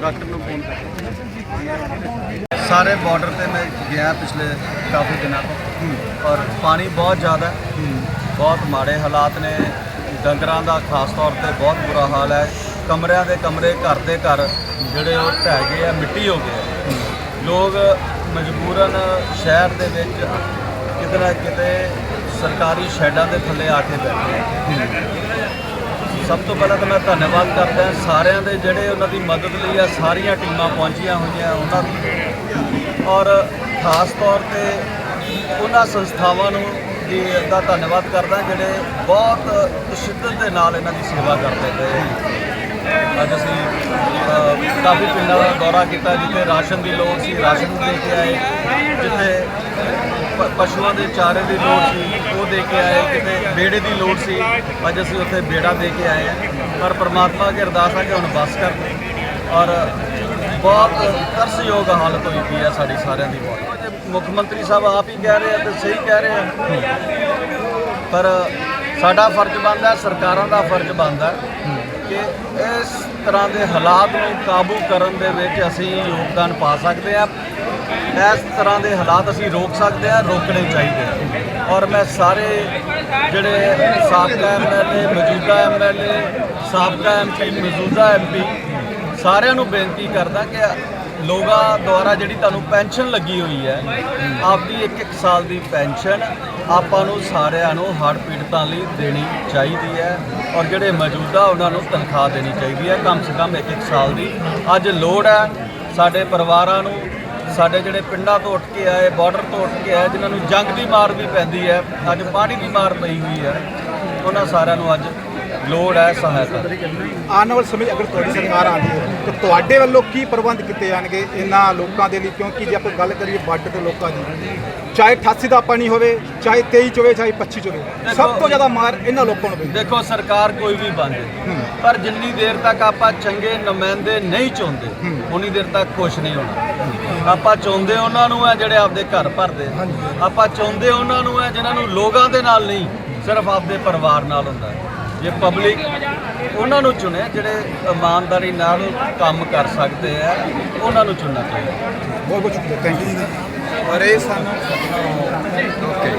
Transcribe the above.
Doctor ਨੂੰ phone ਸਾਰੇ border ਤੇ ਮੈਂ ਗਿਆ ਪਿਛਲੇ ਕਾਫੀ ਦਿਨਾਂ ਤੋਂ ਔਰ ਪਾਣੀ ਬਹੁਤ ਜ਼ਿਆਦਾ ਬਹੁਤ ਮਾੜੇ ਹਾਲਾਤ ਨੇ। ਡੰਗਰਾਂ ਦਾ ਖਾਸ ਤੌਰ ਤੇ ਬਹੁਤ ਬੁਰਾ ਹਾਲ ਹੈ। ਕਮਰਿਆਂ ਦੇ ਕਮਰੇ, ਘਰ ਦੇ ਘਰ ਜਿਹੜੇ ਉਹ ਢਹਿ ਗਏ ਆ, ਮਿੱਟੀ ਹੋ ਗਏ ਆ। ਲੋਕ ਮਜਬੂਰਨ ਸ਼ਹਿਰ ਦੇ ਵਿੱਚ ਕਿਤੇ ਨਾ ਕਿਤੇ ਸਰਕਾਰੀ ਸ਼ੈਡਾਂ ਦੇ ਥੱਲੇ ਆ ਕੇ ਬੈਠੇ ਸਭ ਤੋਂ ਪਹਿਲਾਂ ਤਾਂ ਮੈਂ ਧੰਨਵਾਦ ਕਰਦਾ ਸਾਰਿਆਂ ਦੇ ਜਿਹੜੇ ਉਹਨਾਂ ਦੀ ਮਦਦ ਲਈ ਆ, ਸਾਰੀਆਂ ਟੀਮਾਂ ਪਹੁੰਚੀਆਂ ਹੋਈਆਂ ਉਹਨਾਂ ਦੀ। ਔਰ ਖਾਸ ਤੌਰ ਤੇ ਉਹਨਾਂ ਸੰਸਥਾਵਾਂ ਨੂੰ ਦੀ ਦਾ ਧੰਨਵਾਦ ਕਰਦਾ ਜਿਹੜੇ ਬਹੁਤ ਸ਼ਿੱਦਤ ਦੇ ਨਾਲ ਇਹਨਾਂ ਦੀ ਸੇਵਾ ਕਰਦੇ ਪਏ ਅੱਜ ਅਸੀਂ ਕਾਫੀ ਪਿੰਡਾਂ ਦਾ ਦੌਰਾ ਕੀਤਾ ਜਿੱਥੇ ਰਾਸ਼ਨ ਦੀ ਲੋੜ ਸੀ, ਰਾਸ਼ਨ ਦੇ ਕੇ ਆਏ, ਜਿੱਥੇ ਪਸ਼ੂਆਂ ਦੇ ਚਾਰੇ ਦੀ ਲੋੜ ਸੀ, ਉਹ ਦੇ ਕੇ ਆਏ, ਕਿਤੇ ਬੇੜੇ ਦੀ ਲੋੜ ਸੀ, ਅੱਜ ਅਸੀਂ ਉੱਥੇ ਬੇੜਾ ਦੇ ਕੇ ਆਏ ਹਾਂ। ਪਰ ਪ੍ਰਮਾਤਮਾ ਅੱਗੇ ਅਰਦਾਸ ਹੈ ਕਿ ਹੁਣ ਬਸ ਕਰ ਔਰ ਬਹੁਤ ਤਰਸਯੋਗ ਹਾਲਤ ਹੋਈ ਪਈ ਹੈ ਸਾਡੀ ਸਾਰਿਆਂ ਦੀ ਬਹੁਤ। ਮੁੱਖ ਮੰਤਰੀ ਸਾਹਿਬ ਆਪ ਹੀ ਕਹਿ ਰਹੇ ਆ ਤੇ ਸਹੀ ਕਹਿ ਰਹੇ ਆ। ਪਰ ਸਾਡਾ ਫਰਜ਼ ਬਣਦਾ, ਸਰਕਾਰਾਂ ਦਾ ਫਰਜ਼ ਬਣਦਾ। ਕਿ ਇਸ ਤਰ੍ਹਾਂ ਦੇ ਹਾਲਾਤ ਨੂੰ ਕਾਬੂ ਕਰਨ ਦੇ ਵਿੱਚ ਅਸੀਂ ਯੋਗਦਾਨ ਪਾ ਸਕਦੇ ਹਾਂ। ਇਸ ਤਰ੍ਹਾਂ ਦੇ ਹਾਲਾਤ ਅਸੀਂ ਰੋਕ ਸਕਦੇ ਹਾਂ, ਰੋਕਣੇ ਚਾਹੀਦੇ ਆ ਔਰ ਮੈਂ ਸਾਰੇ ਜਿਹੜੇ ਸਾਬਕਾ ਐਮਐਲਏ ਮੌਜੂਦਾ ਐਮਐਲਏ ਸਾਬਕਾ ਐਮਪੀ ਮੌਜੂਦਾ ਐਮਪੀ ਸਾਰਿਆਂ ਨੂੰ ਬੇਨਤੀ ਕਰਦਾ ਕਿ ਲੋਕਾਂ ਦੁਆਰਾ ਜਿਹੜੀ ਤੁਹਾਨੂੰ ਪੈਨਸ਼ਨ ਲੱਗੀ ਹੋਈ ਹੈ, ਆਪਦੀ ਇੱਕ ਇੱਕ ਸਾਲ ਦੀ ਪੈਨਸ਼ਨ ਆਪਾਂ ਨੂੰ ਸਾਰਿਆਂ ਨੂੰ ਹੜ੍ਹ ਪੀੜਤਾਂ ਲਈ ਦੇਣੀ ਚਾਹੀਦੀ ਹੈ ਔਰ ਜਿਹੜੇ ਮੌਜੂਦਾ ਉਹਨਾਂ ਨੂੰ ਤਨਖਾਹ ਦੇਣੀ ਚਾਹੀਦੀ ਹੈ, ਕਮ ਸੇ ਕਮ ਇੱਕ ਇੱਕ ਸਾਲ ਦੀ। ਅੱਜ ਲੋੜ ਹੈ ਸਾਡੇ ਪਰਿਵਾਰਾਂ ਨੂੰ, ਸਾਡੇ ਜਿਹੜੇ ਪਿੰਡਾਂ ਤੋਂ ਉੱਠ ਕੇ ਆਏ ਬਾਰਡਰ ਤੋਂ ਉੱਠ ਕੇ ਆਏ, ਜਿਨ੍ਹਾਂ ਨੂੰ ਜੰਗ ਦੀ ਮਾਰ ਵੀ ਪੈਂਦੀ ਹੈ, ਅੱਜ ਪਾਣੀ ਦੀ ਮਾਰ ਪਈ ਹੋਈ ਹੈ, ਉਹਨਾਂ ਸਾਰਿਆਂ ਨੂੰ ਅੱਜ ਲੋੜ ਹੈ ਸਹਾਇਤਾ ਆਉਣ ਵਾਲੇ ਸਮੇਂ 'ਚ ਅਗਰ ਤੁਹਾਡੀ ਸਰਕਾਰ ਆਉਂਦੀ ਹੈ ਤਾਂ ਤੁਹਾਡੇ ਵੱਲੋਂ ਕੀ ਪ੍ਰਬੰਧ ਕੀਤੇ ਜਾਣਗੇ ਇਹਨਾਂ ਲੋਕਾਂ ਦੇ ਲਈ? ਕਿਉਂਕਿ ਜੇ ਆਪਾਂ ਗੱਲ ਕਰੀਏ ਬਾਰਡਰ ਦੇ ਲੋਕਾਂ ਦੀ ਚਾਹੇ 88 ਦਾ ਪਾਣੀ ਹੋਵੇ ਚਾਹੇ 23 ਚ ਹੋਵੇ ਚਾਹੇ 25 ਚ ਹੋਵੇ ਸਭ ਤੋਂ ਜ਼ਿਆਦਾ ਮਾਰ ਇਹਨਾਂ ਲੋਕਾਂ ਨੂੰ। ਦੇਖੋ ਸਰਕਾਰ ਕੋਈ ਵੀ ਜਾਏ ਪਰ ਜਿੰਨੀ ਦੇਰ ਤੱਕ ਆਪਾਂ ਚੰਗੇ ਨੁਮਾਇੰਦੇ ਨਹੀਂ ਚੁਣਦੇ ਉਨੀ ਦੇਰ ਤੱਕ ਖੁਸ਼ ਨਹੀਂ ਹੋਣਾ। ਆਪਾਂ ਚਾਹੁੰਦੇ ਉਹਨਾਂ ਨੂੰ ਹੈ ਜਿਹੜੇ ਆਪਦੇ ਘਰ ਭਰਦੇ ਆਪਾਂ ਚਾਹੁੰਦੇ ਉਹਨਾਂ ਨੂੰ ਹੈ ਜਿਨ੍ਹਾਂ ਨੂੰ ਲੋਕਾਂ ਦੇ ਨਾਲ ਨਹੀਂ ਸਿਰਫ ਆਪਦੇ ਪਰਿਵਾਰ ਨਾਲ ਹੁੰਦਾ ਹੈ। ਜੇ ਪਬਲਿਕ ਉਹਨਾਂ ਨੂੰ ਚੁਣੇ ਜਿਹੜੇ ਇਮਾਨਦਾਰੀ ਨਾਲ ਕੰਮ ਕਰ ਸਕਦੇ ਆ ਉਹਨਾਂ ਨੂੰ ਚੁਣਨਾ ਚਾਹੀਦਾ। ਬਹੁਤ ਬਹੁਤ ਸ਼ੁਕਰੀਆ ਥੈਂਕ ਯੂ ਔਰ ਇਹ ਸਾਨੂੰ